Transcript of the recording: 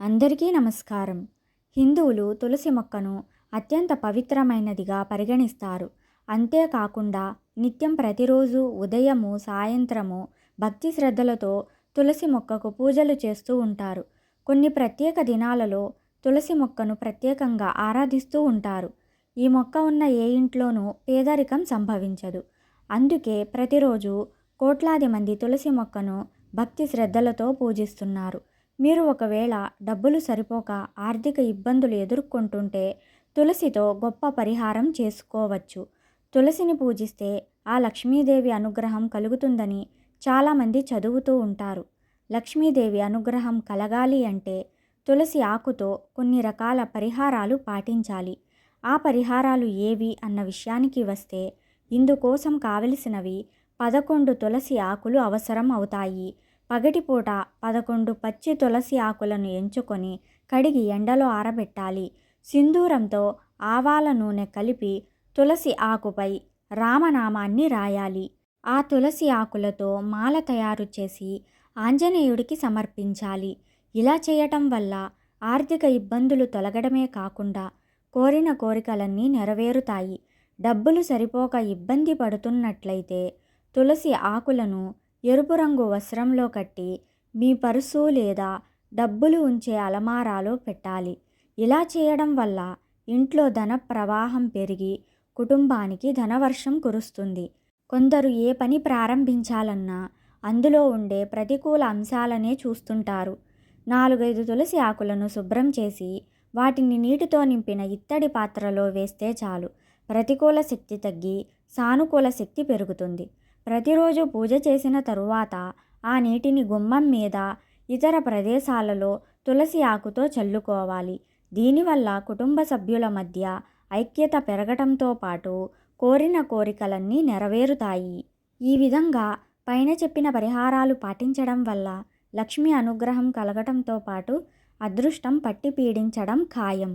అందరికీ నమస్కారం. హిందువులు తులసి మొక్కను అత్యంత పవిత్రమైనదిగా పరిగణిస్తారు. అంతేకాకుండా నిత్యం ప్రతిరోజు ఉదయము సాయంత్రము భక్తి శ్రద్ధలతో తులసి మొక్కకు పూజలు చేస్తూ ఉంటారు. కొన్ని ప్రత్యేక దినాలలో తులసి మొక్కను ప్రత్యేకంగా ఆరాధిస్తూ ఉంటారు. ఈ మొక్క ఉన్న ఏ ఇంట్లోనూ పేదరికం సంభవించదు. అందుకే ప్రతిరోజు కోట్లాది మంది తులసి మొక్కను భక్తి శ్రద్ధలతో పూజిస్తున్నారు. మీరు ఒకవేళ డబ్బులు సరిపోక ఆర్థిక ఇబ్బందులు ఎదుర్కొంటుంటే తులసితో గొప్ప పరిహారం చేసుకోవచ్చు. తులసిని పూజిస్తే ఆ లక్ష్మీదేవి అనుగ్రహం కలుగుతుందని చాలామంది చదువుతూ ఉంటారు. లక్ష్మీదేవి అనుగ్రహం కలగాలి అంటే తులసి ఆకుతో కొన్ని రకాల పరిహారాలు పాటించాలి. ఆ పరిహారాలు ఏవి అన్న విషయానికి వస్తే ఇందుకోసం కావలసినవి పదకొండు తులసి ఆకులు అవసరం అవుతాయి. పగటిపూట పదకొండు పచ్చి తులసి ఆకులను ఎంచుకొని కడిగి ఎండలో ఆరబెట్టాలి. సింధూరంతో ఆవాల నూనె కలిపి తులసి ఆకుపై రామనామాన్ని రాయాలి. ఆ తులసి ఆకులతో మాల తయారు చేసి ఆంజనేయుడికి సమర్పించాలి. ఇలా చేయటం వల్ల ఆర్థిక ఇబ్బందులు తొలగడమే కాకుండా కోరిన కోరికలన్నీ నెరవేరుతాయి. డబ్బులు సరిపోక ఇబ్బంది పడుతున్నట్లయితే తులసి ఆకులను ఎరుపు రంగు వస్త్రంలో కట్టి మీ పర్సు లేదా డబ్బులు ఉంచే అలమారాలో పెట్టాలి. ఇలా చేయడం వల్ల ఇంట్లో ధన ప్రవాహం పెరిగి కుటుంబానికి ధనవర్షం కురుస్తుంది. కొందరు ఏ పని ప్రారంభించాలన్నా అందులో ఉండే ప్రతికూల అంశాలనే చూస్తుంటారు. నాలుగైదు తులసి ఆకులను శుభ్రం చేసి వాటిని నీటితో నింపిన ఇత్తడి పాత్రలో వేస్తే చాలు. ప్రతికూల శక్తి తగ్గి సానుకూల శక్తి పెరుగుతుంది. ప్రతిరోజు పూజ చేసిన తరువాత ఆ నీటిని గుమ్మం మీద ఇతర ప్రదేశాలలో తులసి ఆకుతో చల్లుకోవాలి. దీనివల్ల కుటుంబ సభ్యుల మధ్య ఐక్యత పెరగటంతో పాటు కోరిన కోరికలన్నీ నెరవేరుతాయి. ఈ విధంగా పైన చెప్పిన పరిహారాలు పాటించడం వల్ల లక్ష్మి అనుగ్రహం కలగటంతో పాటు అదృష్టం పట్టి పీడించడం ఖాయం.